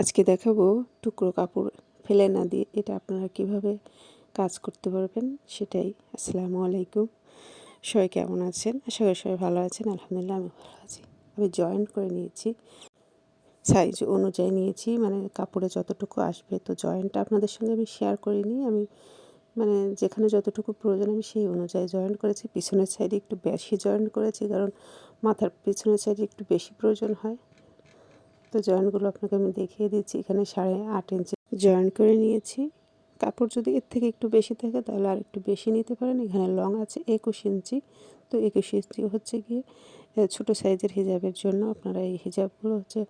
আজকে দেখাবো টুকরো কাপড় ফেলে না দিয়ে এটা আপনারা কীভাবে কাজ করতে পারবেন সেটাই। আসসালামু আলাইকুম। সবাই কেমন আছেন? আশা করি সবাই ভালো আছেন। আলহামদুলিল্লাহ আমি ভালো আছি। আমি জয়েন্ট করে নিয়েছি। সাইজ অনুযায়ী নিয়েছি। মানে কাপড়ে যতটুকু আসবে তো জয়েন্টটা আপনাদের সঙ্গে আমি শেয়ার করিনি। আমি মানে যেখানে যতটুকু প্রয়োজন আমি সেই অনুযায়ী জয়েন করেছি। পিছনের সাইডে একটু বেশি জয়েন করেছি কারণ মাথার পিছনের সাইডে একটু বেশি প্রয়োজন হয়। তো জয়েন্টগুলো আপনাকে আমি দেখিয়ে দিচ্ছি। এখানে সাড়ে আট ইঞ্চি জয়েন করে নিয়েছি। কাপড় যদি এর থেকে একটু বেশি থাকে তাহলে আর একটু বেশি নিতে পারেন। এখানে লং আছে একুশ ইঞ্চি। তো একুশ ইঞ্চি হচ্ছে গিয়ে ছোটো সাইজের হিজাবের জন্য আপনারা এই হিজাবগুলো হচ্ছে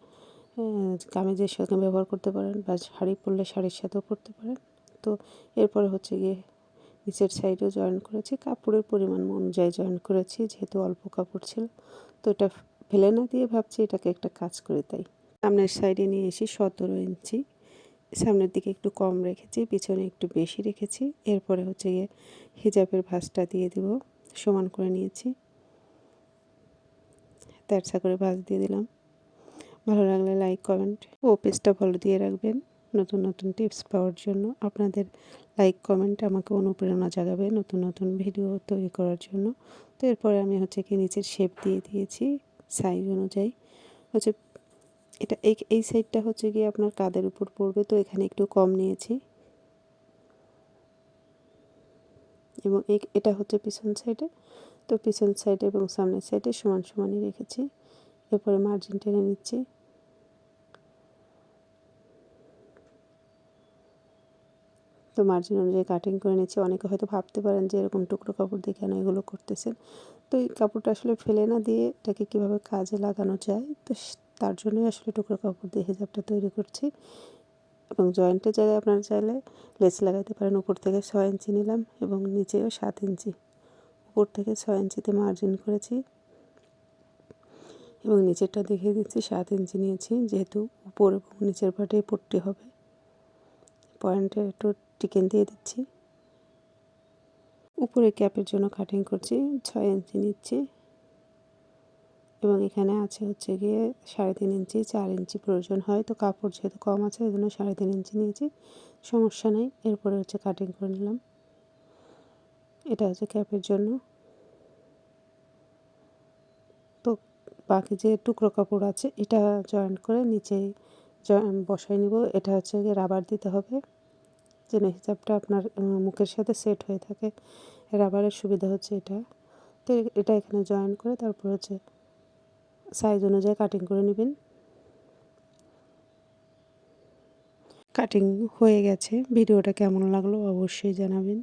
কামিজের সঙ্গে ব্যবহার করতে পারেন বা শাড়ি পরলে শাড়ির সাথেও পরতে পারেন। তো এরপরে হচ্ছে গিয়ে নিচের সাইডেও জয়েন করেছি। কাপড়ের পরিমাণ অনুযায়ী জয়েন করেছি, যেহেতু অল্প কাপড় ছিল। তো এটা ফেলে না দিয়ে ভাবছি এটাকে একটা কাজ করে তাই। সামনের সাইডে নিয়ে এসে সতেরো ইঞ্চি, সামনের দিকে একটু কম রেখেছি, পিছনে একটু বেশি রেখেছি। এরপরে হচ্ছে গিয়ে হিজাবের ভাঁজটা দিয়ে দিব, সমান করে নিয়েছি। তেরসা করে ভাঁজ দিয়ে দিলাম। ভালো লাগলে লাইক কমেন্ট ও পেজটা ফলো দিয়ে রাখবেন। নতুন নতুন টিপস পাওয়ার জন্য আপনাদের লাইক কমেন্ট আমাকে অনুপ্রেরণা জাগাবে নতুন নতুন ভিডিও তৈরি করার জন্য। তো এরপরে আমি হচ্ছে কি নিচের শেপ দিয়ে দিয়েছি সাইজ অনুযায়ী। হচ্ছে এটা এই এই সাইডটা হচ্ছে গিয়ে আপনার কাদের উপর পড়বে, তো এখানে একটু কম নিয়েছি। এবং এটা হচ্ছে পিছন সাইডে তো পিছন সাইডে এবং সামনের সাইডে সমান সমানই রেখেছি। এরপরে মার্জিন টেনে নিচ্ছি। তো মার্জিন অনুযায়ী কাটিং করে নিচ্ছি। অনেকে হয়তো ভাবতে পারেন যে এরকম টুকরো কাপড় দিয়ে কেন এগুলো করতেছেন। তো এই কাপড়টা আসলে ফেলে না দিয়ে এটাকে কীভাবে কাজে লাগানো যায়, তো তার জন্যই আসলে টুকরো কাপড় দিয়ে হিজাবটা তৈরি করছি। এবং জয়েন্টের জায়গায় আপনারা চাইলে লেস লাগাইতে পারেন। উপর থেকে ছয় ইঞ্চি নিলাম এবং নিচেও সাত ইঞ্চি। উপর থেকে ছয় ইঞ্চিতে মার্জিন করেছি। এবং নিচেরটা দেখিয়ে দিচ্ছি, সাত ইঞ্চি নিয়েছি। যেহেতু উপর এবং নিচের পাটে পট্টি হবে। পয়েন্টে একটু টিকেন দিয়ে দিচ্ছি। উপরে ক্যাপের জন্য কাটিং করছি। ছয় ইঞ্চি নিচ্ছি। এবং এখানে আছে হচ্ছে গিয়ে সাড়ে তিন ইঞ্চি, চার ইঞ্চি প্রয়োজন হয়। তো কাপড় যেহেতু কম আছে এই জন্য সাড়ে তিন ইঞ্চি নিয়েছি। সমস্যা নেই, এরপরে হচ্ছে কাটিং করে নিলাম। এটা হচ্ছে ক্যাপের জন্য। তো বাকি যে টুকরো কাপড় আছে, এটা জয়েন্ট করে নিচে বসাই নিব। এটা হচ্ছে গিয়ে রাবার দিতে হবে, যেন হিসাবটা আপনার মুখের সাথে সেট হয়ে থাকে। রাবারের সুবিধা হচ্ছে এটা। তো এটা এখানে জয়েন করে তারপর হচ্ছে সাইজ অনুযায়ী কাটিং করে নেবেন। কাটিং হয়ে গেছে। ভিডিওটা কেমন লাগল অবশ্যই জানাবেন।